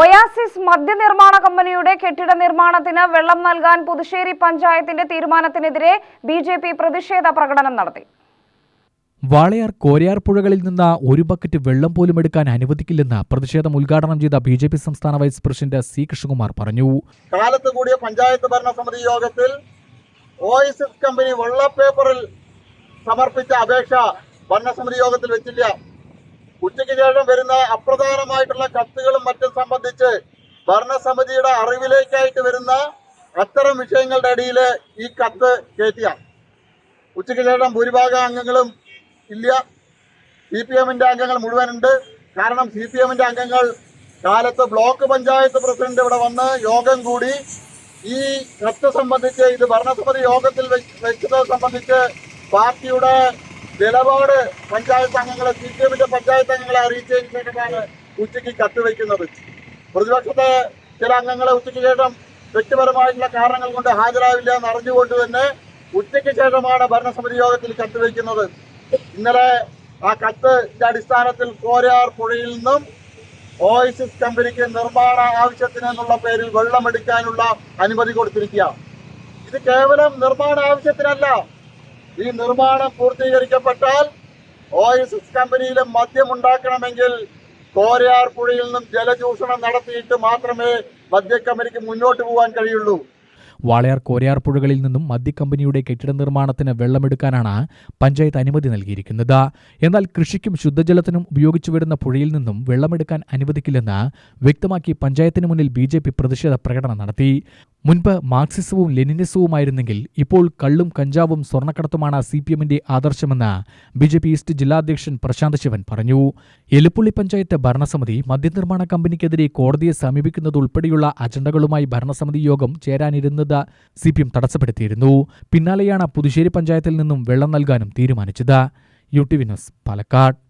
Oasis മദ്യനിർമ്മാണ കമ്പനിയുടെ കെട്ടിട നിർമ്മാണത്തിന് വെള്ളം നൽകാൻ പുതുശ്ശേരി പഞ്ചായത്തിന്റെ തീരുമാനത്തിനെതിരെ ബി ജെ പി പ്രതിഷേധ പ്രകടനം നടത്തി. വാളയാർ കോരയാർ പുഴകളിൽ നിന്ന് ഒരു ബക്കറ്റ് വെള്ളം പോലും എടുക്കാൻ അനുവദിക്കില്ലെന്ന് പ്രതിഷേധം ഉദ്ഘാടനം ചെയ്ത ബി ജെ പി സംസ്ഥാന വൈസ് പ്രസിഡന്റ് സി കൃഷ്ണകുമാർ പറഞ്ഞു. കാലത്ത് കൂടിയ പഞ്ചായത്ത് ഭരണസമിതി യോഗത്തിൽ ഓയിസിസ് കമ്പനി വെള്ള പേപ്പറിൽ സമർപ്പിച്ച അപേക്ഷ ഭരണസമിതി യോഗത്തിൽ വെച്ചില്ല. ഉച്ചയ്ക്ക് ശേഷം വരുന്ന അപ്രധാനമായിട്ടുള്ള കത്തുകളും മറ്റും സംബന്ധിച്ച് ഭരണസമിതിയുടെ അറിവിലേക്കായിട്ട് വരുന്ന അത്തരം വിഷയങ്ങളുടെ അടിയിൽ ഈ കത്ത് കയറ്റിയ. ഉച്ചയ്ക്ക് ശേഷം ഭൂരിഭാഗം അംഗങ്ങളും ഇല്ല. സി പി എമ്മിന്റെ അംഗങ്ങൾ മുഴുവനുണ്ട്. കാരണം സി പി എമ്മിന്റെ അംഗങ്ങൾ കാലത്ത് ബ്ലോക്ക് പഞ്ചായത്ത് പ്രസിഡന്റ് ഇവിടെ വന്ന് യോഗം കൂടി ഈ കത്ത് സംബന്ധിച്ച് ഇത് ഭരണസമിതി യോഗത്തിൽ വെച്ച് വെച്ചത് സംബന്ധിച്ച് പാർട്ടിയുടെ നിലപാട് പഞ്ചായത്ത് അംഗങ്ങളെ സി പി എമ്മിന്റെ പഞ്ചായത്ത് അംഗങ്ങളെ അറിയിച്ചതിന് ശേഷമാണ് ഉച്ചയ്ക്ക് കത്ത് വയ്ക്കുന്നത് പ്രതിപക്ഷത്തെ ചില അംഗങ്ങളെ ഉച്ചയ്ക്ക് ശേഷം വ്യക്തിപരമായിട്ടുള്ള കാരണങ്ങൾ കൊണ്ട് ഹാജരാവില്ല എന്ന് അറിഞ്ഞുകൊണ്ട് തന്നെ ഉച്ചയ്ക്ക് ശേഷമാണ് ഭരണസമിതി യോഗത്തിൽ കത്ത് വയ്ക്കുന്നത് ഇന്നലെ ആ കത്തിന്റെ അടിസ്ഥാനത്തിൽ കോരയാർ പുഴയിൽ നിന്നും ഓയിസിസ് കമ്പനിക്ക് നിർമ്മാണ ആവശ്യത്തിന് എന്നുള്ള പേരിൽ വെള്ളമെടുക്കാനുള്ള അനുമതി കൊടുത്തിരിക്കുക ഇത് കേവലം നിർമ്മാണ ആവശ്യത്തിനല്ല ഈ നിർമ്മാണം പൂർത്തീകരിക്കപ്പെട്ടാൽ ഓയിസിസ് കമ്പനിയിലെ മദ്യം ഉണ്ടാക്കണമെങ്കിൽ കോരയാർ പുഴയിൽ നിന്നും ജലചൂഷണം നടത്തിയിട്ട് മാത്രമേ മദ്യക്കമ്പനിക്ക് മുന്നോട്ട് പോകാൻ കഴിയുള്ളൂ. വാളയാർ കോരയാർ പുഴകളിൽ നിന്നും മദ്യക്കമ്പനിയുടെ കെട്ടിട നിർമ്മാണത്തിന് വെള്ളമെടുക്കാനാണ് പഞ്ചായത്ത് അനുമതി നൽകിയിരിക്കുന്നത്. എന്നാൽ കൃഷിക്കും ശുദ്ധജലത്തിനും ഉപയോഗിച്ചു വരുന്ന പുഴയിൽ നിന്നും വെള്ളമെടുക്കാൻ അനുവദിക്കില്ലെന്ന് വ്യക്തമാക്കി പഞ്ചായത്തിന് മുന്നിൽ ബി പ്രതിഷേധ പ്രകടനം നടത്തി. മുൻപ് മാർക്സിസവും ലെനിനിസവുമായിരുന്നെങ്കിൽ ഇപ്പോൾ കള്ളും കഞ്ചാവും സ്വർണക്കടത്തുമാണ് സി പി എമ്മിന്റെ ആദർശമെന്ന് ബി ജെ പി ഈസ്റ്റ് ജില്ലാധ്യക്ഷൻ പ്രശാന്ത് ശിവൻ പറഞ്ഞു. എലുപ്പുള്ളി പഞ്ചായത്ത് ഭരണസമിതി മദ്യനിർമ്മാണ കമ്പനിക്കെതിരെ കോടതിയെ സമീപിക്കുന്നതുൾപ്പെടെയുള്ള അജണ്ടകളുമായി ഭരണസമിതി യോഗം ചേരാനിരുന്നത് സി പി എം തടസ്സപ്പെടുത്തിയിരുന്നു. പിന്നാലെയാണ് പുതുശ്ശേരി പഞ്ചായത്തിൽ നിന്നും വെള്ളം നൽകാനും തീരുമാനിച്ചത്. U T V news Palakkad.